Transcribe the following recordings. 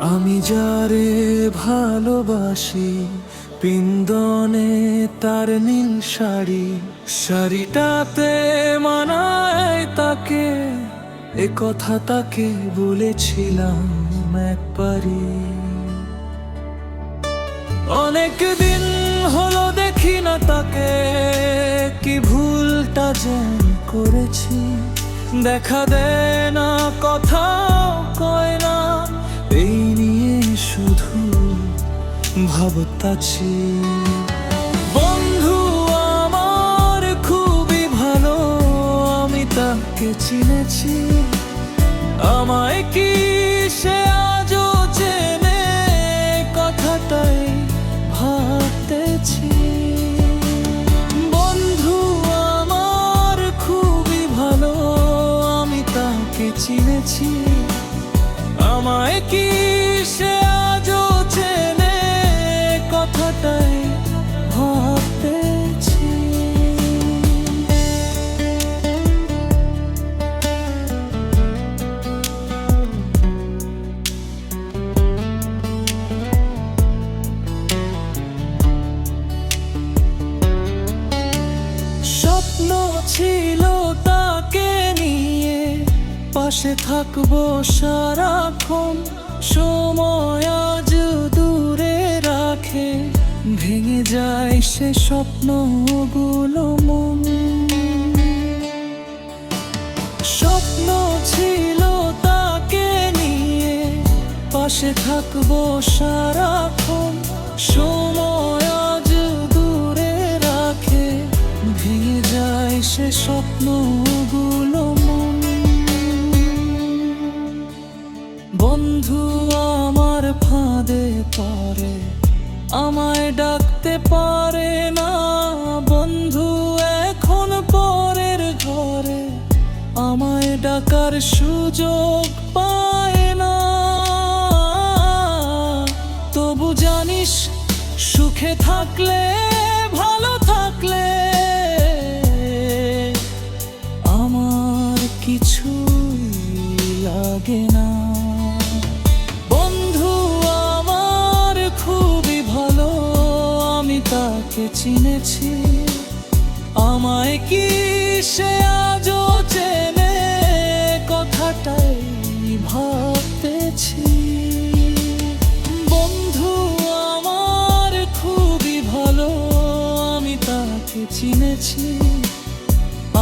আমি যারে ভালোবাসি পিন্দনে তার নীল শাড়ি, শাড়িটাতে মানায় তাকে, এ কথা তাকে বলেছিলাম একবারই। অনেক দিন হলো দেখি না তাকে, কি ভুলটা যেন করেছি, দেখা দেয় না কথাও ভাবতাছি। বন্ধু, আমার খুবই ভালো, আমি তাকে চিনেছি। আমায় কি সে আজও চেনে? কথাটাই ভাবতেছি। বন্ধু, আমার খুবই ভালো, আমি তাকে চিনেছি। আমায় কি সে ছিল তাকে নিয়ে। পাশে থাকব সারাক্ষণ, সময় আজ দূরে রাখে। ভেঙে যায় সে স্বপ্নগুলো মন। স্বপ্ন ছিল তাকে নিয়ে। পাশে থাকব সারাক্ষণ, সময় সে স্বপ্নগুলো মন। বন্ধু, আমার ফাঁদে পড়ে, আমায় ডাকতে পারে না। বন্ধু, এখন পরের ঘরে, আমায় ডাকার সুযোগ পায় না। তবু জানিস, সুখে থাকলে লাগে না। বন্ধু, আমার খুবই ভালো, আমি তাকে চিনেছি। আমায় কি সে আজও চেনে? কথাটাই ভাবতেছি। বন্ধু, আমার খুবই ভালো, আমি তাকে চিনেছি।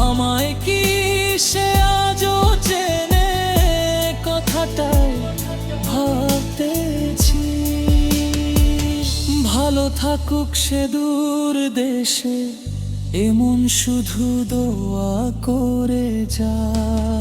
আমায় কি সে থাকুক সে দূর দেশে এমন শুধু দোয়া করে যায়